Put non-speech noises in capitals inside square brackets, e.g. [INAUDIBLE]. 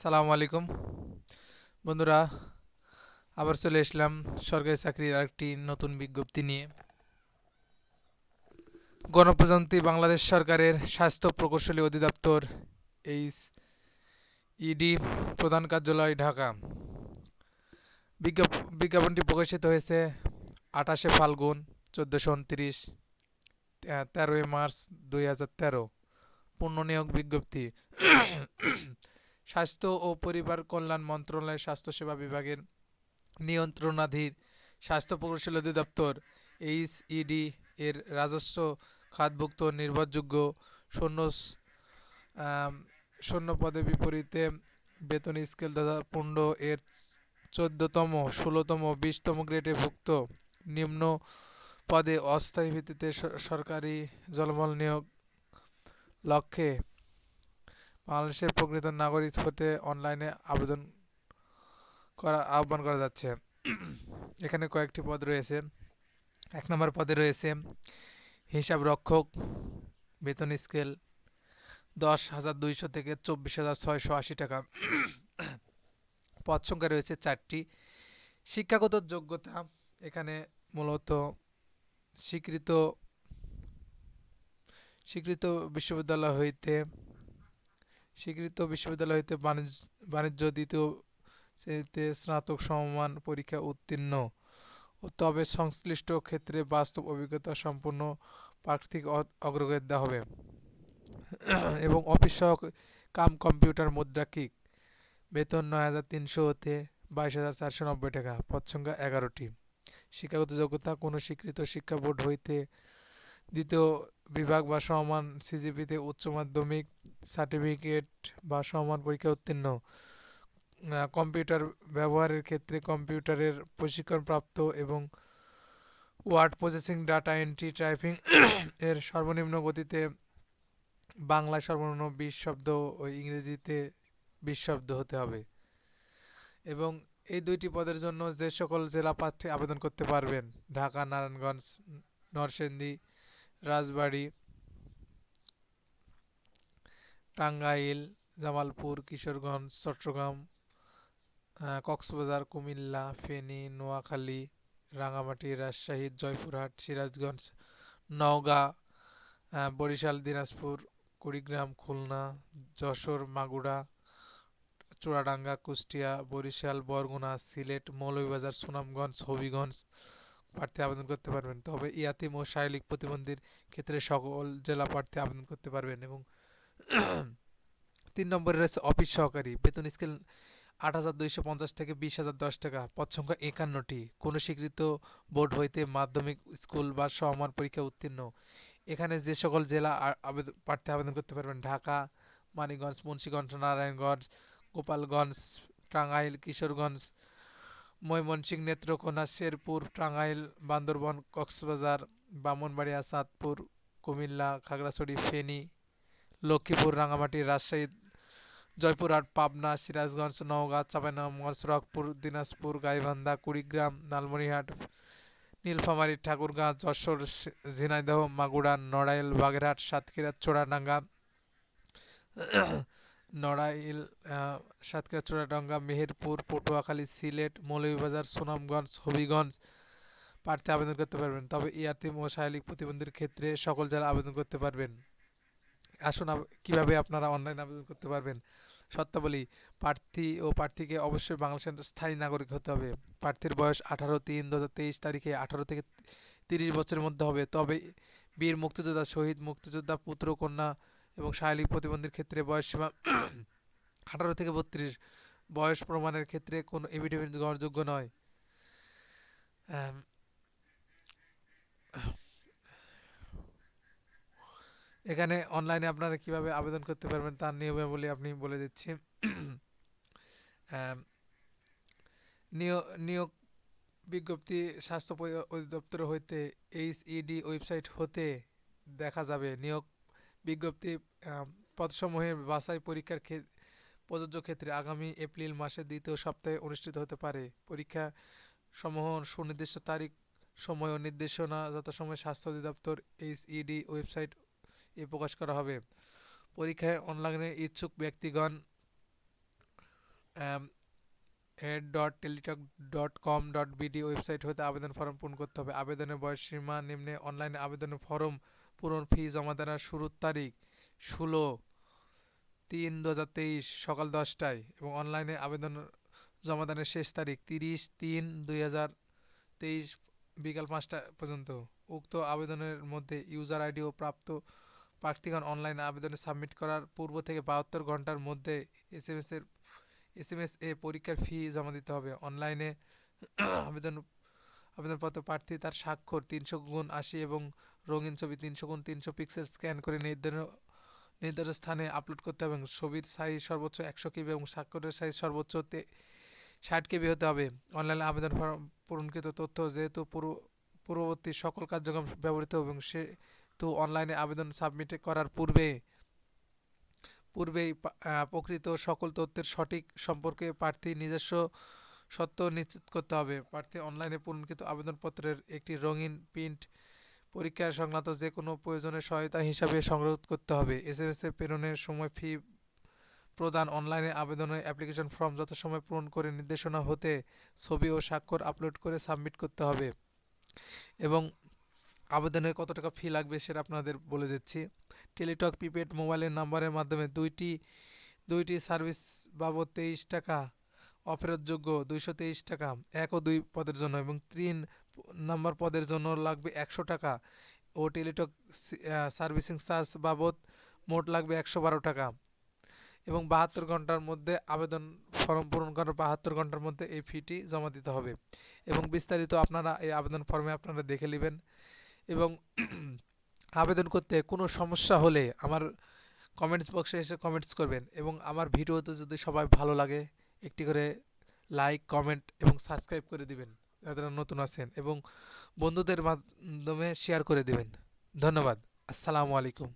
সালামু আলাইকুম। বন্ধুরা, আবার চলে এসলাম সরকারি চাকরির আরেকটি নতুন বিজ্ঞপ্তি নিয়ে। গণপ্রজাতন্ত্রী বাংলাদেশ সরকারের স্বাস্থ্য প্রকৌশলী অধিদপ্তর, এইচ ইডি প্রধান কার্যালয়, ঢাকা। বিজ্ঞাপ, বিজ্ঞাপনটি প্রকাশিত হয়েছে আঠাশে ফাল্গুন চোদ্দোশো উনত্রিশ তেরোই মার্চ দুই হাজার তেরো। পূর্ণ নিয়োগ বিজ্ঞপ্তি। স্বাস্থ্য ও পরিবার কল্যাণ মন্ত্রণালয়ের স্বাস্থ্যসেবা বিভাগের নিয়ন্ত্রণাধীন স্বাস্থ্য প্রকৌশল অধিদপ্তর, এইচইডি এর রাজস্ব খাতভুক্ত নির্ভরযোগ্য শূন্য শূন্য পদে বিপরীতে বেতন স্কেল দু হাজার এর চোদ্দতম, ষোলোতম, বিশতম গ্রেডে ভুক্ত। নিম্ন পদে অস্থায়ী ভিত্তিতে সরকারি জলমল নিয়োগ লক্ষ্যে বাংলাদেশের প্রকৃত নাগরিক হতে অনলাইনে আবেদন করা, আহ্বান করা যাচ্ছে। এখানে কয়েকটি পদ রয়েছে। এক নম্বর পদে রয়েছে, হিসাব রক্ষক, বেতন স্কেল দশ হাজার দুইশো থেকে চব্বিশ হাজার ছয়শো আশি টাকা। পদ সংখ্যা রয়েছে চারটি। শিক্ষাগত যোগ্যতা, এখানে মূলত স্বীকৃত স্বীকৃত বিশ্ববিদ্যালয় হইতে স্বীকৃত বিশ্ববিদ্যালয় হইতে বাণিজ্য দ্বিতীয় শ্রেণীতে স্নাতক সমমান পরীক্ষা উত্তীর্ণ। তবে সংশ্লিষ্ট ক্ষেত্রে বাস্তব অভিজ্ঞতা সম্পন্ন প্রার্থীকে অ- অগ্রগতি দেওয়া হবে। এবং অফিস সহক কাম কম্পিউটার মুদ্রাকিক বেতন নয় হাজার তিনশো হতে বাইশ হাজার চারশো নব্বই টাকা পদ সংখ্যা এগারোটি। শিক্ষাগত যোগ্যতা, কোনো স্বীকৃত শিক্ষা বোর্ড হইতে দ্বিতীয় বিভাগ বা সমান সিজিপিতে উচ্চ মাধ্যমিক সার্টিফিকেট বা সমান পরীক্ষা উত্তীর্ণ। কম্পিউটার ব্যবহারের ক্ষেত্রে কম্পিউটারের প্রশিক্ষণপ্রাপ্ত এবং word processing data entry typing [COUGHS] এর সর্বনিম্ন গতিতে বাংলায় সর্বনিম্ন বিশ শব্দ ও ইংরেজিতে বিশ শব্দ হতে হবে। এবং এই দুইটি পদের জন্য যে সকল জেলা প্রার্থী আবেদন করতে পারবেন ঢাকা নারায়ণগঞ্জ নরসিংদী রাজবাড়ী, টাঙ্গাইল, জামালপুর, কিশোরগঞ্জ, চট্টগ্রাম কক্সবাজার, কুমিল্লা, ফেনী, নোয়াখালী রাঙামাটি রাজশাহী, জয়পুরহাট, সিরাজগঞ্জ, নওগাঁ বরিশাল, দিনাজপুর, কুড়িগ্রাম, খুলনা, যশোর, মাগুরা, চুয়াডাঙ্গা, কুষ্টিয়া, বরিশাল, বরগুনা, সিলেট, মৌলভীবাজার, সুনামগঞ্জ, হবিগঞ্জ প্রার্থী আবেদন করতে পারবেন। তবে ইয়াতিম ও শারীরিক প্রতিবন্ধীর ক্ষেত্রে সকল জেলা প্রার্থী আবেদন করতে পারবেন এবং [CLEARS THROAT] তিন নম্বরে রয়েছে অফিস সহকারী। বেতন স্কেল আট হাজার দুইশো পঞ্চাশ থেকে বিশ হাজার দশ টাকা। পদ সংখ্যা একান্নটি। কোনো স্বীকৃত বোর্ড হইতে মাধ্যমিক স্কুল বা সমান পরীক্ষা উত্তীর্ণ। এখানে যে সকল জেলা আবেদন প্রার্থী আবেদন করতে পারবেন। ঢাকা, মানিকগঞ্জ, মুন্সীগঞ্জ, নারায়ণগঞ্জ, গোপালগঞ্জ, টাঙ্গাইল, কিশোরগঞ্জ ময়মনসিংহ নেত্রকোনা, শেরপুর, টাঙ্গাইল, বান্দরবন, কক্সবাজার, বামনবাড়িয়া চাঁদপুর কুমিল্লা, খাগড়াছড়ি, ফেনী, লক্ষ্মীপুর রাঙামাটি রাজশাহী জয়পুরহাট পাবনা, সিরাজগঞ্জ, নওগাঁ, চাঁপাইনবাবগঞ্জ, রংপুর, দিনাজপুর, গাইবান্ধা, কুড়িগ্রাম লালমনিরহাট নীলফামারী, ঠাকুরগাঁ, যশোর ঝিনাইদহ, মাগুরা, নড়াইল, বাগেরহাট, সাতক্ষীরা, চোরাডাঙ্গা নড়াইল সাতক্ষীরা, চোরাডাঙ্গা, মেহেরপুর, পটুয়াখালী, সিলেট, মৌলভীবাজার, সুনামগঞ্জ, হবিগঞ্জ প্রার্থী আবেদন করতে পারবেন। তবে ইয়াতিম ও শারীরিক প্রতিবন্ধীর ক্ষেত্রে সকল জেলা আবেদন করতে পারবেন। আসুন কীভাবে আপনারা অনলাইন আবেদন করতে পারবেন? শর্তাবলী প্রার্থী ও প্রার্থীকে অবশ্যই বাংলাদেশের স্থায়ী নাগরিক হতে হবে। প্রার্থীর বয়স আঠারো তিন দু হাজার তেইশ তারিখে আঠারো থেকে তিরিশ বছরের মধ্যে হবে। তবে বীর মুক্তিযোদ্ধা শহীদ মুক্তিযোদ্ধা পুত্র কন্যা এবং শারীরিক প্রতিবন্ধীর ক্ষেত্রে বয়স সীমা [CLEARS THROAT] আঠারো থেকে বত্রিশ, বয়স প্রমাণের ক্ষেত্রে কোনো এভিডেভিট গ্রহণযোগ্য নয়। এখানে অনলাইনে আপনারা কীভাবে আবেদন করতে পারবেন তার নিয়মাবলী আপনি বলে দিচ্ছি। [CLEARS THROAT] নিয়োগ বিজ্ঞপ্তি স্বাস্থ্য অধিদপ্তর হইতে এইচইডি ওয়েবসাইট হতে দেখা যাবে। নিয়োগ বিজ্ঞপ্তি পদসমূহের বাছাই পরীক্ষার ক্ষে- প্রযোজ্য ক্ষেত্রে আগামী এপ্রিল মাসের দ্বিতীয় সপ্তাহে অনুষ্ঠিত হতে পারে। পরীক্ষা সমূহ সুনির্দিষ্ট তারিখ, সময় ও নির্দেশনা, যথাসময়ে স্বাস্থ্য অধিদপ্তর এইচইডি ওয়েবসাইট এ প্রকাশ করা হবে। পরীক্ষায় অনলাইনে ইচ্ছুক ব্যক্তিগণ ed dot Teletalk dot com dot BD website হতে আবেদন ফর্ম পূরণ করতে হবে। আবেদনের বয়স সীমা নিম্নে অনলাইনে আবেদনের ফর্ম পূরণ ফি জমা দেওয়ার শুরুর তারিখ ষোলো তিন দু হাজার তেইশ সকাল দশটায় এবং অনলাইনে আবেদন জমা জমাদানের শেষ তারিখ তিরিশ তিন দুই হাজার তেইশ বিকাল পাঁচটা পর্যন্ত। উক্ত আবেদনের মধ্যে ইউজার আইডি ও প্রাপ্ত প্রার্থীগণ অনলাইনে আবেদনে সাবমিট করার পূর্ব থেকে বাহাত্তর ঘণ্টার মধ্যে এস এম এস এর এস এম এস এ পরীক্ষার ফি জমা দিতে হবে। অনলাইনে আবেদন আবেদনপত্র প্রার্থী তার স্বাক্ষর তিনশো গুণ আশি এবং রঙিন ছবি তিনশো গুণ তিনশো পিক্সেল স্ক্যান করে নির্ধারণ নির্ধারিত স্থানে আপলোড করতে হবে এবং ছবির সাইজ সর্বোচ্চ একশো কেবি এবং স্বাক্ষরের সাইজ সর্বোচ্চ ষাট কেবি হতে হবে। অনলাইনে আবেদন ফর্ম পূরণকৃত তথ্য যেহেতু পূর্ব- পূর্ববর্তী সকল কার্যক্রম ব্যবহৃত এবং সেহেতু অনলাইনে আবেদন সাবমিট করার পূর্বে, পূর্বেই প্রকৃত সকল তথ্যের সঠিক সম্পর্কে প্রার্থী নিজস্ব সত্য নিশ্চিত করতে হবে। প্রার্থী অনলাইনে পূরণকৃত আবেদনপত্রের একটি রঙিন প্রিন্ট পরীক্ষা সংক্রান্ত যে কোনো প্রয়োজনের সহায়তা হিসাবে সংগ্রহ করতে হবে। এস এম এস এর প্রেরণের সময় ফি প্রদান, অনলাইনে আবেদনের অ্যাপ্লিকেশন ফর্ম যথাসময়ে পূরণ করে নির্দেশনা হতে ছবি ও স্বাক্ষর আপলোড করে সাবমিট করতে হবে এবং আবেদনের কত টাকা ফি লাগবে সেটা আপনাদের বলে দিচ্ছি। টেলিটক, প্রিপেড মোবাইলের নাম্বারের মাধ্যমে দুইটি দুইটি সার্ভিস বাবদ তেইশ টাকা, অফেরতযোগ্য দুইশো তেইশ টাকা, এক ও দুই পদের জন্য এবং তিন নাম্বার পদের জন্য লাগবে একশো টাকা। ও টেলিটক সার্ভিসিং চার্জ বাবদ মোট লাগবে একশো বারো টাকা। এবং বাহাত্তর ঘণ্টার মধ্যে আবেদন ফর্ম পূরণ করার বাহাত্তর ঘণ্টার মধ্যে এই ফিটি জমা দিতে হবে। এবং বিস্তারিত আপনারা এই আবেদন ফর্মে আপনারা দেখে নেবেন। এবং [CLEARS THROAT] আবেদন করতে কোনো সমস্যা হলে আমার কমেন্টস বক্সে এসে কমেন্টস করবেন। এবং আমার ভিডিওতে যদি সবাই ভালো লাগে, একটি করে লাইক, কমেন্ট এবং সাবস্ক্রাইব করে দিবেন। যারা নতুন আছেন এবং বন্ধুদের মাধ্যমে শেয়ার করে দেবেন। ধন্যবাদ। আসসালামু আলাইকুম।